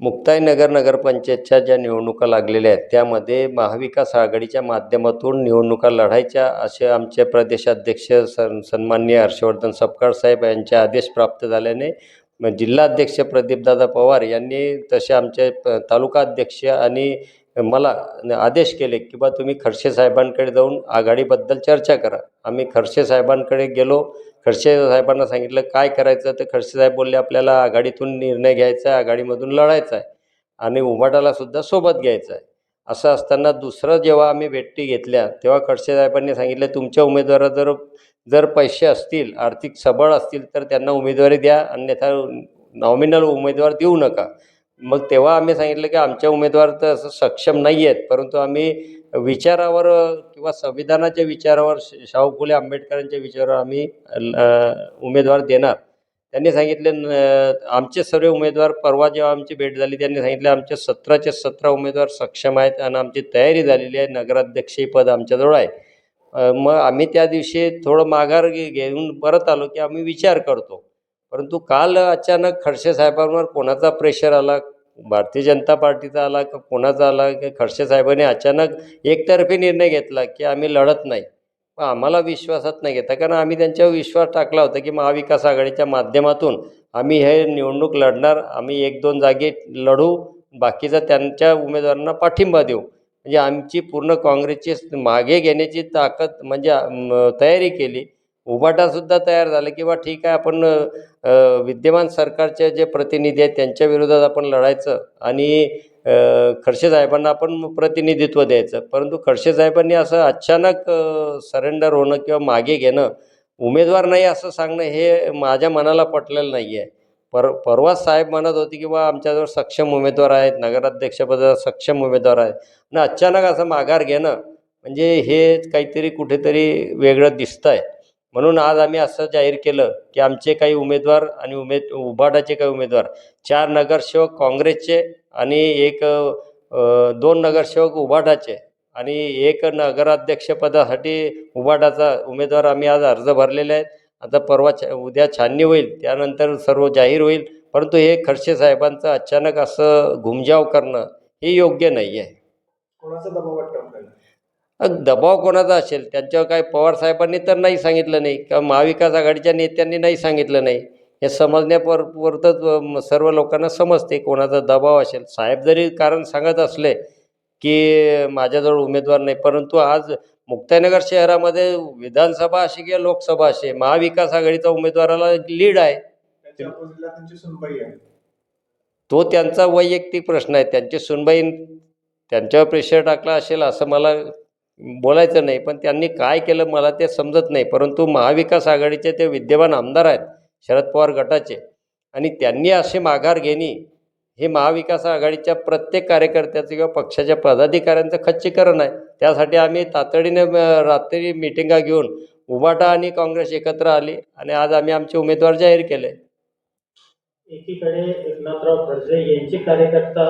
मुक्ताईनगर नगरपंचायतच्या ज्या निवडणुका लागलेल्या आहेत त्यामध्ये महाविकास आघाडीच्या माध्यमातून निवडणुका लढायच्या असे आमचे प्रदेशाध्यक्ष सन सन्माननीय हर्षवर्धन सपकाळ साहेब यांचे आदेश प्राप्त झाल्याने जिल्हाध्यक्ष प्रदीपदादा पवार यांनी तसे आमचे तालुका अध्यक्ष आणि मला आदेश केले की बा तुम्ही खडसे साहेबांकडे जाऊन आघाडीबद्दल चर्चा करा. आम्ही खडसे साहेबांकडे गेलो. खडसे साहेबांना सांगितलं काय करायचं? तर खडसे साहेब बोलले आपल्याला आघाडीतून निर्णय घ्यायचा आहे आघाडीमधून लढायचं आहे आणि उभाटाला सुद्धा सोबत घ्यायचं आहे. असं असताना दुसरं जेव्हा आम्ही भेटी घेतल्या तेव्हा खडसे साहेबांनी सांगितलं तुमच्या उमेदवारा जर जर पैसे असतील आर्थिक सबळ असतील तर त्यांना उमेदवारी द्या. अन्यथा नॉमिनल उमेदवार देऊ नका. मग तेव्हा आम्ही सांगितलं की आमच्या उमेदवार तर असं सक्षम नाही आहेत परंतु आम्ही विचारावर किंवा संविधानाच्या विचारावर श- शाहू फुले आंबेडकरांच्या विचारावर आम्ही उमेदवार देणार. त्यांनी सांगितले न- आमचे सर्व उमेदवार परवा जेव्हा आमची भेट झाली त्यांनी सांगितले आमचे सतराचे सतरा उमेदवार सक्षम आहेत आणि आमची तयारी झालेली आहे नगराध्यक्षही पद आमच्याजवळ आहे. मग आम्ही त्या दिवशी थोडं माघार घेऊन परत आलो की आम्ही विचार करतो. परंतु काल अचानक खडसे साहेबांवर कोणाचा प्रेशर आला? भारतीय जनता पार्टीचा आला का कोणाचा आला? की खडसे साहेबांनी अचानक एकतर्फी निर्णय घेतला की आम्ही लढत नाही. पण आम्हाला विश्वासात नाही घेता कारण आम्ही त्यांच्यावर विश्वास टाकला होता की महाविकास आघाडीच्या माध्यमातून आम्ही हे निवडणूक लढणार आम्ही एक दोन जागे लढू बाकीचा त्यांच्या उमेदवारांना पाठिंबा देऊ. म्हणजे आमची पूर्ण काँग्रेसची मागे घेण्याची ताकद म्हणजे तयारी केली. उभाटासुद्धा तयार झाला की बा ठीक आहे आपण विद्यमान सरकारचे जे प्रतिनिधी आहेत त्यांच्या विरोधात आपण लढायचं आणि खडसे साहेबांना आपण प्रतिनिधित्व द्यायचं. परंतु खडसे साहेबांनी असं अचानक सरेंडर होणं किंवा मागे घेणं उमेदवार नाही असं सांगणं हे माझ्या मनाला पटलेलं नाही आहे पर परवाच साहेब म्हणत होते की बा आमच्याजवळ सक्षम उमेदवार आहेत नगराध्यक्षपदाला सक्षम उमेदवार आहेत. आणि अचानक असं माघार घेणं म्हणजे हे काहीतरी कुठेतरी वेगळं दिसतं आहे म्हणून आज आम्ही असं जाहीर केलं की आमचे काही उमेदवार आणि उमेद उभाटाचे काही उमेदवार चार नगरसेवक काँग्रेसचे आणि एक दोन नगरसेवक उभाटाचे आणि एक नगराध्यक्षपदासाठी उभाटाचा उमेदवार आम्ही आज अर्ज भरलेले आहेत. आता परवा छ उद्या छाननी होईल त्यानंतर सर्व जाहीर होईल. परंतु हे खडसे साहेबांचं अचानक असं घुमजाव करणं हे योग्य नाही आहे कोणाचा दबाव वाटतं दबाव कोणाचा असेल? त्यांच्यावर काय पवार साहेबांनी तर नाही सांगितलं नाही? किंवा महाविकास आघाडीच्या नेत्यांनी नाही सांगितलं नाही? हे समजण्यापर पुरतंच सर्व लोकांना समजते कोणाचा दबाव असेल. साहेब जरी कारण सांगत असले की माझ्याजवळ उमेदवार नाही परंतु आज मुक्ताईनगर शहरामध्ये विधानसभा अशी किंवा लोकसभा असे महाविकास आघाडीचा उमेदवाराला लीड आहे. तो त्यांचा वैयक्तिक प्रश्न आहे. त्यांची सुनबाई त्यांच्यावर प्रेशर टाकला असेल असं मला बोलायचं नाही पण त्यांनी काय केलं मला ते समजत नाही. परंतु महाविकास आघाडीचे ते विद्यमान आमदार आहेत शरद पवार गटाचे. आणि त्यांनी असे माघार घेणे हे महाविकास आघाडीच्या प्रत्येक कार्यकर्त्याचं किंवा पक्षाच्या पदाधिकाऱ्यांचं खच्चीकरण आहे. त्यासाठी आम्ही तातडीने रात्री मिटिंगा घेऊन उभाटा आणि काँग्रेस एकत्र आली आणि आज आम्ही आमचे उमेदवार जाहीर केले. एकीकडे एकनाथराव खडसे यांचे कार्यकर्ता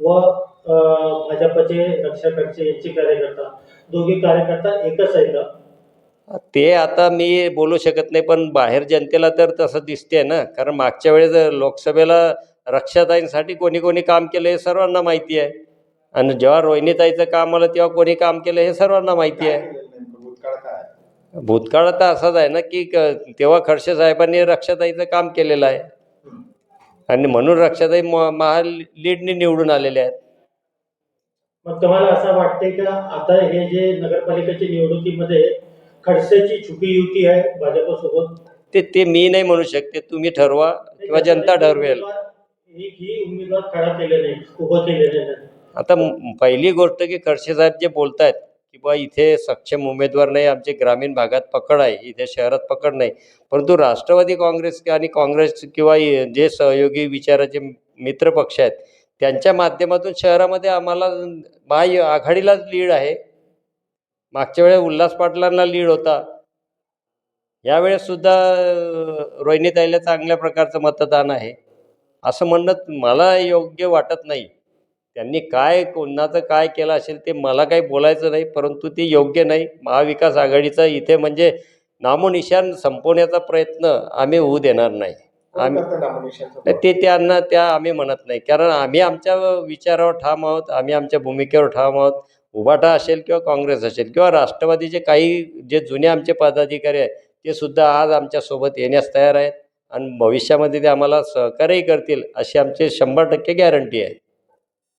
व भाजपचे रक्षा खडसे यांचे कार्यकर्ता दोघे कार्यकर्ता एकच आहेत. का ते आता मी बोलू शकत नाही पण बाहेर जनतेला तर तसं दिसते ना. कारण मागच्या वेळेस लोकसभेला रक्षाताईंसाठी कोणी कोणी काम केलं हे सर्वांना माहिती आहे. आणि जेव्हा रोहिणीताईचं काम आलं तेव्हा कोणी काम केलं हे सर्वांना माहिती आहे. भूतकाळ तर असाच आहे ना की क- तेव्हा खडसे साहेबांनी रक्षाताईचं काम केलेलं आहे. आणि म्हणून रक्षाताई म- महा लीडनी निवडून आलेले आहेत. मग तुम्हाला असं वाटते का आता हे जे नगरपालिकेच्या निवडणुकीमध्ये खडसेची छुपी युती आहे भाजपसोबत ते ते मी नाही म्हणू शकते. तुम्ही ठरवा किंवा जनता ठरवेल. ही उमेदवार खडा केले नाही उभं केलेले नाही आता पहिली गोष्ट की खडसे साहेब जे बोलत आहेत की बा इथे सक्षम उमेदवार नाही आमचे ग्रामीण भागात पकड आहे इथे शहरात पकड नाही. परंतु राष्ट्रवादी काँग्रेस आणि काँग्रेस किंवा जे सहयोगी विचाराचे मित्र पक्ष आहेत त्यांच्या माध्यमातून शहरामध्ये आम्हाला महायु आघाडीलाच लीड आहे. मागच्या वेळेस उल्हास पाटलांना लीड होता. यावेळेस सुद्धा रोहिणीताईला चांगल्या प्रकारचं मतदान आहे. असं म्हणणं मला योग्य वाटत नाही. त्यांनी काय कोणाचं काय केलं असेल ते मला काही बोलायचं नाही परंतु ते योग्य नाही. महाविकास आघाडीचा इथे म्हणजे नामोनिशान संपवण्याचा प्रयत्न आम्ही होऊ देणार नाही. आम्ही नाही, ते त्यांना त्या आम्ही म्हणत नाही. कारण आम्ही आमच्या विचारावर ठाम आहोत आम्ही आमच्या भूमिकेवर ठाम आहोत. उभाटा असेल किंवा काँग्रेस असेल किंवा राष्ट्रवादीचे काही जे जुने आमचे पदाधिकारी आहेत ते सुद्धा आज आमच्यासोबत येण्यास तयार आहेत. आणि भविष्यामध्ये ते आम्हाला सहकार्यही करतील अशी आमची शंभर टक्के गॅरंटी आहे.